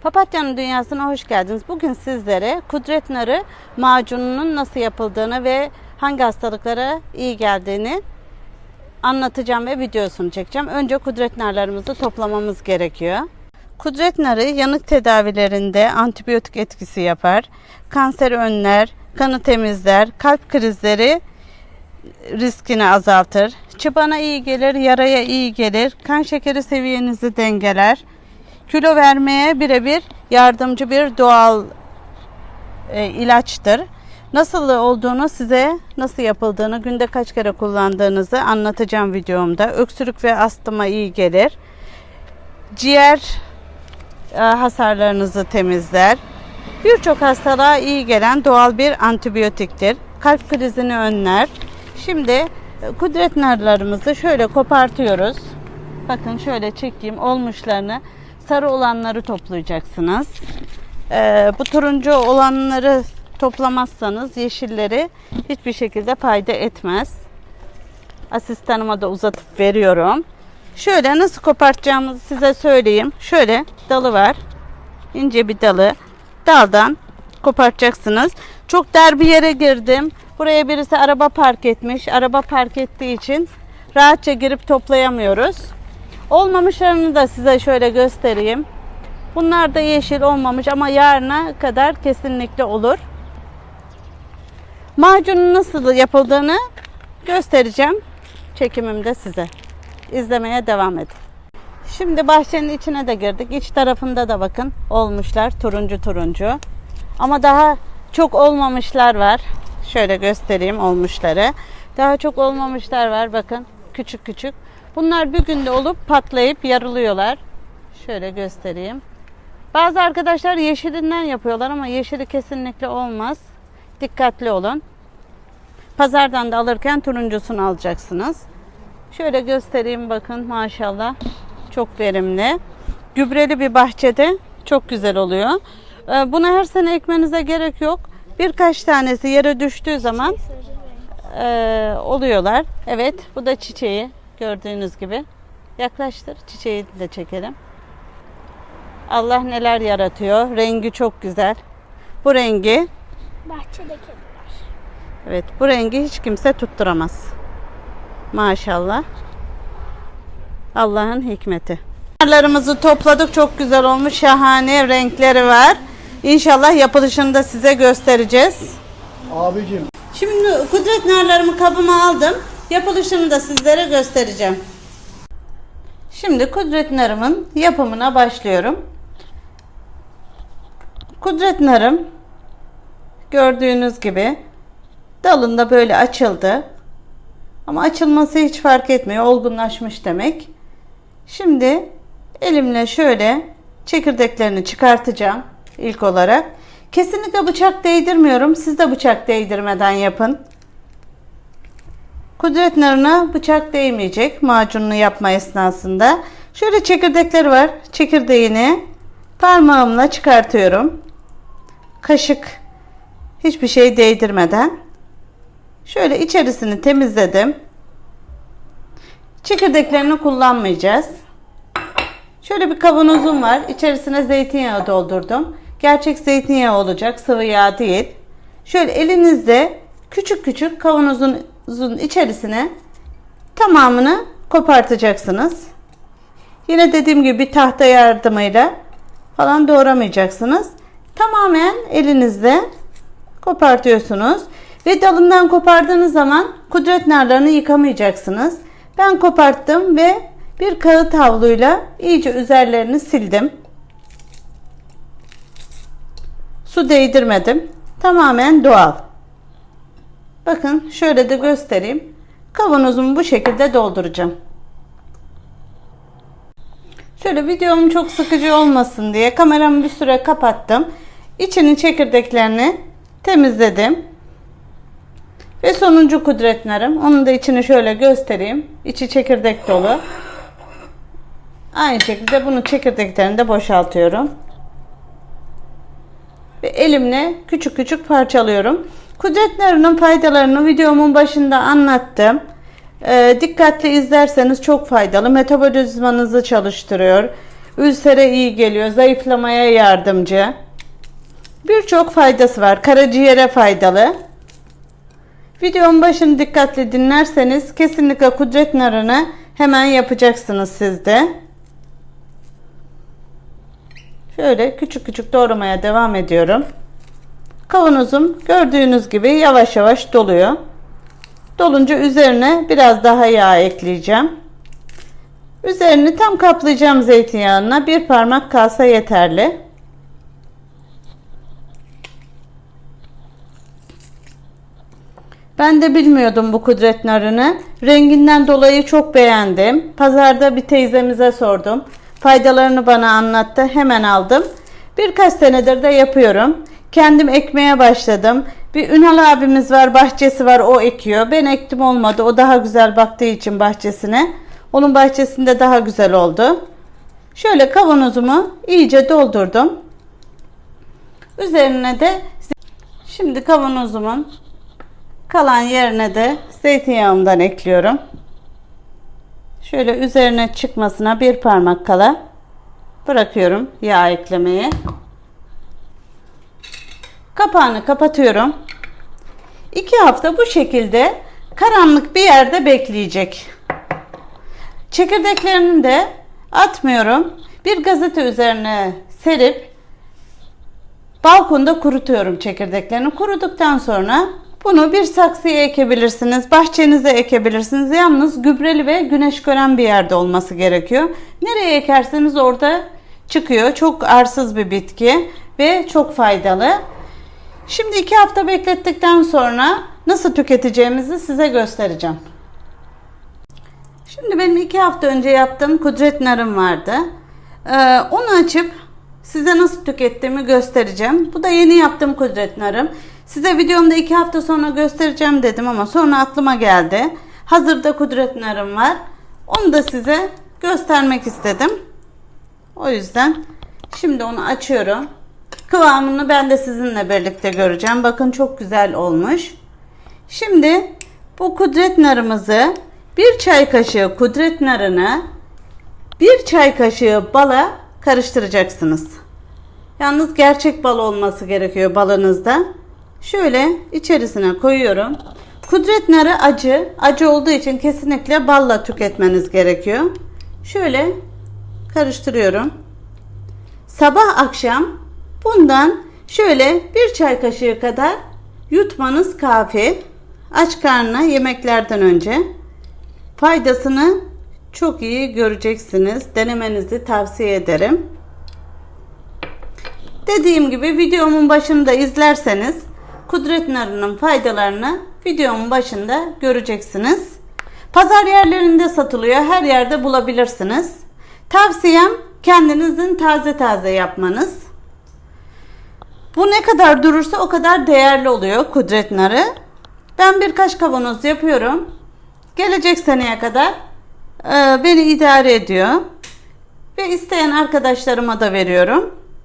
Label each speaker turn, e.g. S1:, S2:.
S1: Papatyanın dünyasına hoş geldiniz. Bugün sizlere kudret narı macununun nasıl yapıldığını ve hangi hastalıklara iyi geldiğini anlatacağım ve videosunu çekeceğim. Önce kudret narlarımızı toplamamız gerekiyor. Kudret narı yanık tedavilerinde antibiyotik etkisi yapar. Kanseri önler, kanı temizler, kalp krizleri riskini azaltır. Çıbana iyi gelir, yaraya iyi gelir. Kan şekeri seviyenizi dengeler. Kilo vermeye birebir yardımcı bir doğal e, ilaçtır. Nasıl olduğunu size nasıl yapıldığını günde kaç kere kullandığınızı anlatacağım videomda. Öksürük ve astıma iyi gelir. Ciğer e, hasarlarınızı temizler. Birçok hastalığa iyi gelen doğal bir antibiyotiktir. Kalp krizini önler. Şimdi e, kudret narlarımızı şöyle kopartıyoruz. Bakın şöyle çekeyim olmuşlarını. Sarı olanları toplayacaksınız. Ee, bu turuncu olanları toplamazsanız yeşilleri hiçbir şekilde fayda etmez. Asistanıma da uzatıp veriyorum. Şöyle nasıl kopartacağımızı size söyleyeyim. Şöyle dalı var. İnce bir dalı. Daldan kopartacaksınız. Çok dar bir yere girdim. Buraya birisi araba park etmiş. Araba park ettiği için rahatça girip toplayamıyoruz. Olmamışlarını da size şöyle göstereyim. Bunlar da yeşil olmamış ama yarına kadar kesinlikle olur. Macunun nasıl yapıldığını göstereceğim çekimimde size. İzlemeye devam edin. Şimdi bahçenin içine de girdik. İç tarafında da bakın olmuşlar turuncu turuncu. Ama daha çok olmamışlar var. Şöyle göstereyim olmuşları. Daha çok olmamışlar var bakın küçük küçük. Bunlar bir günde olup patlayıp yarılıyorlar. Şöyle göstereyim. Bazı arkadaşlar yeşilinden yapıyorlar ama yeşili kesinlikle olmaz. Dikkatli olun. Pazardan da alırken turuncusunu alacaksınız. Şöyle göstereyim bakın maşallah. Çok verimli. Gübreli bir bahçede çok güzel oluyor. Ee, Bunu her sene ekmenize gerek yok. Birkaç tanesi yere düştüğü zaman e, oluyorlar. Evet bu da çiçeği gördüğünüz gibi. Yaklaştır çiçeği de çekelim. Allah neler yaratıyor. Rengi çok güzel. Bu rengi
S2: Bahçedeki.
S1: evet bu rengi hiç kimse tutturamaz. Maşallah. Allah'ın hikmeti. Narlarımızı topladık. Çok güzel olmuş. Şahane renkleri var. İnşallah yapılışını da size göstereceğiz.
S3: Abicim
S1: Şimdi kudret narlarımı kabıma aldım. Yapılışını da sizlere göstereceğim. Şimdi kudret narımın yapımına başlıyorum. Kudret narım gördüğünüz gibi dalında böyle açıldı. Ama açılması hiç fark etmiyor. Olgunlaşmış demek. Şimdi elimle şöyle çekirdeklerini çıkartacağım ilk olarak. Kesinlikle bıçak değdirmiyorum. Siz de bıçak değdirmeden yapın. Kudret narına bıçak değmeyecek macununu yapma esnasında. Şöyle çekirdekleri var. Çekirdeğini parmağımla çıkartıyorum. Kaşık hiçbir şey değdirmeden. Şöyle içerisini temizledim. Çekirdeklerini kullanmayacağız. Şöyle bir kavanozum var. İçerisine zeytinyağı doldurdum. Gerçek zeytinyağı olacak, sıvı yağ değil. Şöyle elinizde küçük küçük kavanozun içerisine tamamını kopartacaksınız. Yine dediğim gibi bir tahta yardımıyla falan doğramayacaksınız. Tamamen elinizde kopartıyorsunuz. Ve dalından kopardığınız zaman kudret narlarını yıkamayacaksınız. Ben koparttım ve bir kağıt havluyla iyice üzerlerini sildim. Su değdirmedim. Tamamen doğal. Bakın şöyle de göstereyim. Kavanozumu bu şekilde dolduracağım. Şöyle videom çok sıkıcı olmasın diye kameramı bir süre kapattım. İçinin çekirdeklerini temizledim. Ve sonuncu kudret narım. Onun da içini şöyle göstereyim. İçi çekirdek dolu. Aynı şekilde bunun çekirdeklerini de boşaltıyorum. Ve elimle küçük küçük parçalıyorum. Kudret narının faydalarını videomun başında anlattım. Ee, dikkatli izlerseniz çok faydalı. Metabolizmanızı çalıştırıyor. Ülsere iyi geliyor. Zayıflamaya yardımcı. Birçok faydası var. Karaciğere faydalı. Videonun başını dikkatli dinlerseniz kesinlikle kudret narını hemen yapacaksınız siz de. Şöyle küçük küçük doğramaya devam ediyorum. Kavanozum gördüğünüz gibi yavaş yavaş doluyor. Dolunca üzerine biraz daha yağ ekleyeceğim. Üzerini tam kaplayacağım zeytinyağına. Bir parmak kalsa yeterli. Ben de bilmiyordum bu kudret narını. Renginden dolayı çok beğendim. Pazarda bir teyzemize sordum. Faydalarını bana anlattı. Hemen aldım. Birkaç senedir de yapıyorum. Kendim ekmeye başladım. Bir Ünal abimiz var, bahçesi var, o ekiyor. Ben ektim olmadı. O daha güzel baktığı için bahçesine. Onun bahçesinde daha güzel oldu. Şöyle kavanozumu iyice doldurdum. Üzerine de şimdi kavanozumun kalan yerine de zeytinyağımdan ekliyorum. Şöyle üzerine çıkmasına bir parmak kala bırakıyorum yağ eklemeyi. Kapağını kapatıyorum. İki hafta bu şekilde karanlık bir yerde bekleyecek. Çekirdeklerini de atmıyorum. Bir gazete üzerine serip balkonda kurutuyorum çekirdeklerini. Kuruduktan sonra bunu bir saksıya ekebilirsiniz, bahçenize ekebilirsiniz. Yalnız gübreli ve güneş gören bir yerde olması gerekiyor. Nereye ekerseniz orada çıkıyor. Çok arsız bir bitki ve çok faydalı. Şimdi iki hafta beklettikten sonra nasıl tüketeceğimizi size göstereceğim. Şimdi benim iki hafta önce yaptığım kudret narım vardı. Ee, onu açıp size nasıl tükettiğimi göstereceğim. Bu da yeni yaptığım kudret narım. Size videomda iki hafta sonra göstereceğim dedim ama sonra aklıma geldi. Hazırda kudret narım var. Onu da size göstermek istedim. O yüzden şimdi onu açıyorum. Kıvamını ben de sizinle birlikte göreceğim. Bakın çok güzel olmuş. Şimdi bu kudret narımızı bir çay kaşığı kudret narını bir çay kaşığı bala karıştıracaksınız. Yalnız gerçek bal olması gerekiyor balınızda. Şöyle içerisine koyuyorum. Kudret narı acı. Acı olduğu için kesinlikle balla tüketmeniz gerekiyor. Şöyle karıştırıyorum. Sabah akşam bundan şöyle bir çay kaşığı kadar yutmanız kafi. Aç karnına yemeklerden önce faydasını çok iyi göreceksiniz. Denemenizi tavsiye ederim. Dediğim gibi videomun başında izlerseniz kudret narının faydalarını videomun başında göreceksiniz. Pazar yerlerinde satılıyor. Her yerde bulabilirsiniz. Tavsiyem kendinizin taze taze yapmanız. Bu ne kadar durursa o kadar değerli oluyor kudret narı. Ben birkaç kavanoz yapıyorum. Gelecek seneye kadar e, beni idare ediyor. Ve isteyen arkadaşlarıma da veriyorum.